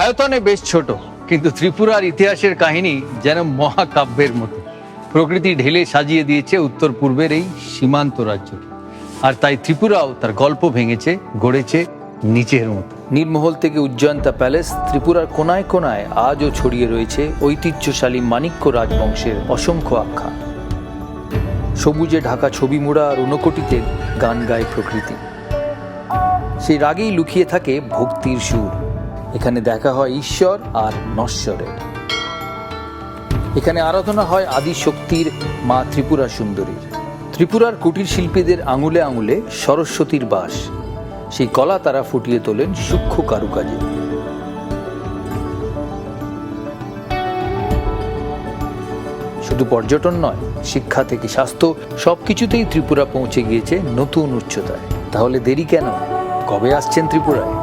আয়তনে বেশ ছোট, কিন্তু ত্রিপুরার ইতিহাসের কাহিনী যেন মহাকাব্যের মতো। প্রকৃতি ঢেলে সাজিয়ে দিয়েছে উত্তর পূর্বের এই সীমান্ত রাজ্য আর তাই ত্রিপুরাও তার গল্প ভেঙেছে, গড়েছে নিচের মতো। নীলমহল থেকে উজ্জয়ন্তা প্যালেস ত্রিপুরার কোনায় কোনায় আজও ছড়িয়ে রয়েছে ঐতিহ্যশালী মাণিক্য রাজবংশের অসংখ্য আখ্যা। সবুজে ঢাকা ছবি মোড়া আর ঊনকোটিতে গান গায় প্রকৃতি। সেই রাগেই লুকিয়ে থাকে ভক্তির সুর। এখানে দেখা হয় ঈশ্বর আর নশ্বরের। এখানে আরাধনা হয় আদি শক্তির মা ত্রিপুরা সুন্দরীর। ত্রিপুরার কুটির শিল্পীদের আঙুলে আঙুলে সরস্বতীর বাস। সেই কলা তারা ফুটিয়ে তোলেন সূক্ষ্ম কারুকাজে। শুধু পর্যটন নয়, শিক্ষা থেকে স্বাস্থ্য, সবকিছুতেই ত্রিপুরা পৌঁছে গিয়েছে নতুন উচ্চতায়। তাহলে দেরি কেন? কবে আসছেন ত্রিপুরায়?